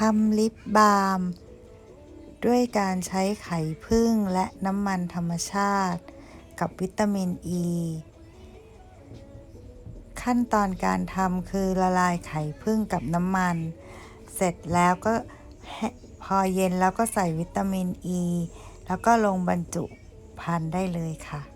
ทำลิปบาล์มด้วยการใช้ไข่พึ่งและน้ำมันธรรมชาติ กับวิตามินอ e. ีขั้นตอนการทำคือละลายไข่พึ่งกับน้ำมัน เสร็จแล้วก็พอเย็นแล้วก็ใส่วิตามินอ e. ีแล้วก็ลงบรรจุพันได้เลยค่ะ